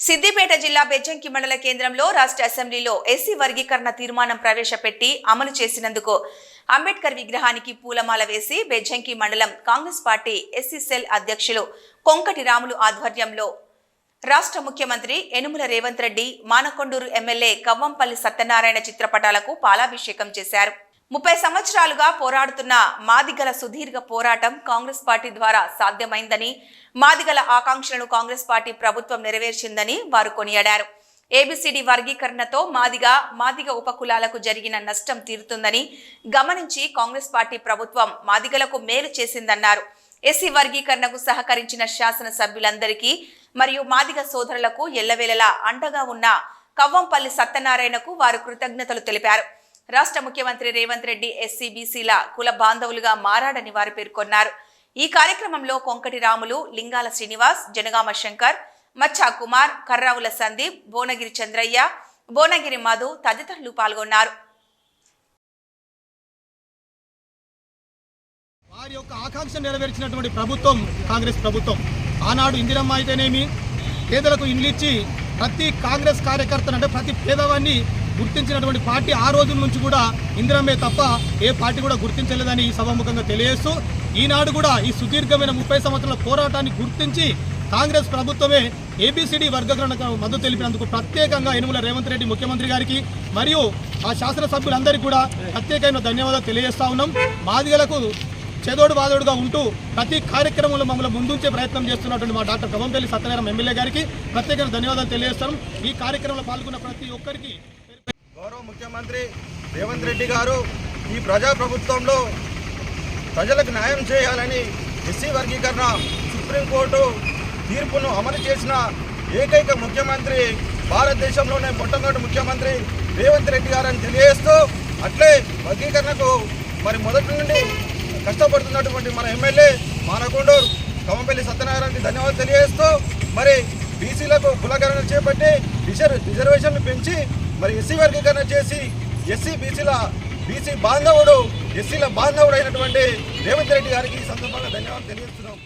సిద్దిపేట జిల్లా బెజ్జంకి మండల కేంద్రంలో రాష్ట్ర అసెంబ్లీలో ఎస్సీ వర్గీకరణ తీర్మానం ప్రవేశపెట్టి అమలు చేసినందుకు అంబేద్కర్ విగ్రహానికి పూలమాల వేసి బెజ్జంకి మండలం కాంగ్రెస్ పార్టీ ఎస్సీ సెల్ అధ్యక్షులు కొంకటి రాములు ఆధ్వర్యంలో రాష్ట్ర ముఖ్యమంత్రి యనుమల రేవంత్ రెడ్డి మానకొండూరు ఎమ్మెల్యే కవ్వంపల్లి సత్యనారాయణ చిత్రపటాలకు పాలాభిషేకం చేశారు. ముప్పై సంవత్సరాలుగా పోరాడుతున్న మాదిగల సుదీర్ఘ పోరాటం కాంగ్రెస్ పార్టీ ద్వారా సాధ్యమైందని మాదిగల ఆకాంక్షలను కాంగ్రెస్ పార్టీ ప్రభుత్వం నెరవేర్చిందని వారు కొనియాడారు. ఏబిసిడి వర్గీకరణతో మాదిగ మాదిగ ఉపకులాలకు జరిగిన నష్టం తీరుతుందని గమనించి కాంగ్రెస్ పార్టీ ప్రభుత్వం మాదిగలకు మేలు చేసిందన్నారు. ఎస్సీ వర్గీకరణకు సహకరించిన శాసనసభ్యులందరికీ మరియు మాదిగ సోదరులకు ఎల్లవేళలా అండగా ఉన్న కవ్వంపల్లి సత్యనారాయణకు వారు కృతజ్ఞతలు తెలిపారు. రాష్ట్ర ముఖ్యమంత్రి రేవంత్ రెడ్డి ఎస్సీ బీసీల కుల బాంధవులుగా మారాడని వారు పేర్కొన్నారు. ఈ కార్యక్రమంలో కొంకటి రాములు లింగాల శ్రీనివాస్ జనగామ శంకర్ మచ్చా కుమార్ కర్రావుల సందీప్ భువనగిరి చంద్రయ్య భువనగిరి మధు తదితరులు పాల్గొన్నారు. వారి యొక్క ఆకాంక్ష నెరవేర్చినటువంటి ప్రభుత్వం కాంగ్రెస్ ప్రభుత్వం ఆనాడు ఇందిరమ్మ అయితేనేమి పేదలకు ఇండ్లిచ్చి ప్రతి కాంగ్రెస్ కార్యకర్తను అంటే ప్రతి పేదవాన్ని గుర్తించినటువంటి పార్టీ ఆ రోజు నుంచి కూడా ఇందిరమ్మే తప్ప ఏ పార్టీ కూడా గుర్తించలేదని ఈ సభాముఖంగా తెలియజేస్తూ ఈనాడు కూడా ఈ సుదీర్ఘమైన ముప్పై సంవత్సరాల పోరాటాన్ని గుర్తించి కాంగ్రెస్ ప్రభుత్వమే ఏబిసిడి వర్గీకరణకు మద్దతు తెలిపినందుకు ప్రత్యేకంగా యనుమల రేవంత్ రెడ్డి ముఖ్యమంత్రి గారికి మరియు ఆ శాసనసభ్యులందరికీ కూడా ప్రత్యేకమైన ధన్యవాదాలు తెలియజేస్తా ఉన్నాం. మాదిగలకు చేదోడు బాదోడుగా ఉంటూ ప్రతి కార్యక్రమంలో మమ్మల్ని ముందుంచే ప్రయత్నం చేస్తున్నటువంటి మా డాక్టర్ కవంపల్లి సత్యనారాయణ ఎమ్మెల్యే గారికి ప్రత్యేకంగా ధన్యవాదాలు తెలియజేస్తాం ఈ కార్యక్రమంలో పాల్గొన్న ప్రతి ఒక్కరికి గౌరవ ముఖ్యమంత్రి రేవంత్ రెడ్డి గారు ఈ ప్రజాప్రభుత్వంలో ప్రజలకు న్యాయం చేయాలని ఎస్సీ వర్గీకరణ సుప్రీంకోర్టు తీర్పును అమలు చేసిన ఏకైక ముఖ్యమంత్రి భారతదేశంలోనే మొట్టమొదటి ముఖ్యమంత్రి రేవంత్ రెడ్డి గారని తెలియజేస్తూ అట్లే వర్గీకరణకు మరి మొదటి నుండి కష్టపడుతున్నటువంటి మన ఎమ్మెల్యే మానకొండూరు కవంపల్లి సత్యనారాయణకి ధన్యవాదాలు తెలియజేస్తూ మరి బీసీలకు కులకరణ చేపట్టి రిజర్వ్ రిజర్వేషన్లు పెంచి మరి ఎస్సీ వర్గీకరణ చేసి ఎస్సీ బీసీల బీసీ బాంధవుడు ఎస్సీల బాంధవుడు అయినటువంటి రేవంత్ రెడ్డి గారికి ఈ సందర్భంగా ధన్యవాదాలు తెలియజేస్తున్నాం.